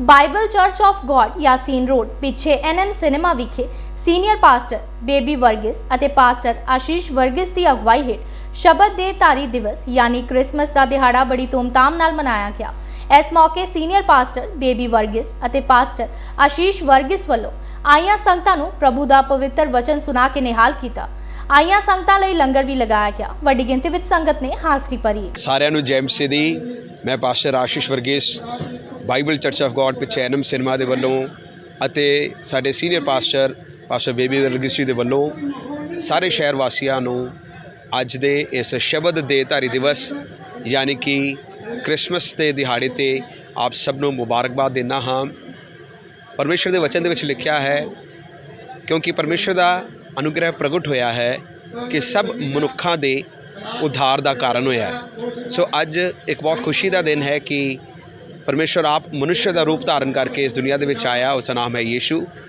Bible church of God Yaseen road, ਪਿੱਛੇ NM cinema ਵਿਖੇ senior pastor Baby Varghese ਅਤੇ pastor Ashish ਵਰਗਿਸ ਦੀ ਅਗਵਾਈ ਹੇਠ ਸ਼ਬਦ ਦੇ ਧਾਰੀ ਦਿਵਸ, ਯਾਨੀ ਕ੍ਰਿਸਮਸ ਦਾ ਦਿਹਾੜਾ ਬੜੀ ਧੂਮਧਾਮ ਨਾਲ ਮਨਾਇਆ ਗਿਆ। ਇਸ ਮੌਕੇ ਸੀਨੀਅਰ ਪਾਸਟਰ ਬੇਬੀ ਵਰਗਿਸ ਅਤੇ ਪਾਸਟਰ ਆਸ਼ੀਸ਼ ਵਰਗਿਸ ਵੱਲੋਂ ਆਈਆਂ ਸੰਗਤਾਂ ਨੂੰ ਪ੍ਰਭੂ ਦਾ ਪਵਿੱਤਰ ਵਚਨ ਸੁਣਾ ਕੇ ਨਿਹਾਲ ਕੀਤਾ। ਆਈਆਂ ਸੰਗਤਾਂ ਲਈ ਲੰਗਰ ਵੀ ਲਗਾਇਆ ਗਿਆ। ਵੱਡੀ ਗਿਣਤੀ ਵਿੱਚ ਸੰਗਤ ਨੇ ਹਾਜ਼ਰੀ ਭਰੀ। ਸਾਰਿਆਂ ਨੂੰ ਜੈ ਮਸੀਹ ਦੀ। ਮੈਂ pastor Ashish Varghese Bible church of God God ਪਿਛੈਨਮ cinema ਦੇ ਵੱਲੋਂ ਅਤੇ ਸਾਡੇ senior pastor pastor Baby Varghese ji ਦੇ ਵੱਲੋਂ ਸਾਰੇ ਸ਼ਹਿਰ ਵਾਸੀਆਂ ਨੂੰ ਅੱਜ ਦੇ ਇਸ ਸ਼ਬਦ ਦੇ ਧਾਰੀ ਦਿਵਸ, ਯਾਨੀ ਕਿ ਕ੍ਰਿਸਮਸ ਦੇ ਦਿਹਾੜੇ ਤੇ ਆਪ ਸਭ ਨੂੰ ਮੁਬਾਰਕਬਾਦ ਦਿੰਦਾ ਹਾਂ। ਪਰਮੇਸ਼ਰ ਦੇ ਵਚਨ ਦੇ ਵਿੱਚ ਲਿਖਿਆ ਹੈ, ਕਿਉਂਕਿ ਪਰਮੇਸ਼ਰ ਦਾ ਅਨੁਗ੍ਰਹਿ ਪ੍ਰਗਟ ਹੋਇਆ ਹੈ ਕਿ ਸਭ ਮਨੁੱਖਾਂ ਦੇ ਉਧਾਰ ਦਾ ਕਾਰਨ ਹੋਇਆ ਸੋ ਅੱਜ ਇੱਕ ਬਹੁਤ ਖੁਸ਼ੀ ਦਾ ਦਿਨ ਹੈ ਕਿ ਪਰਮੇਸ਼ਰ ਆਪ ਮਨੁੱਖ ਦਾ ਰੂਪ ਧਾਰਨ ਕਰਕੇ ਇਸ ਦੁਨੀਆ ਦੇ ਵਿੱਚ ਆਇਆ, ਉਸ ਦਾ ਨਾਮ ਹੈ ਯੀਸ਼ੂ।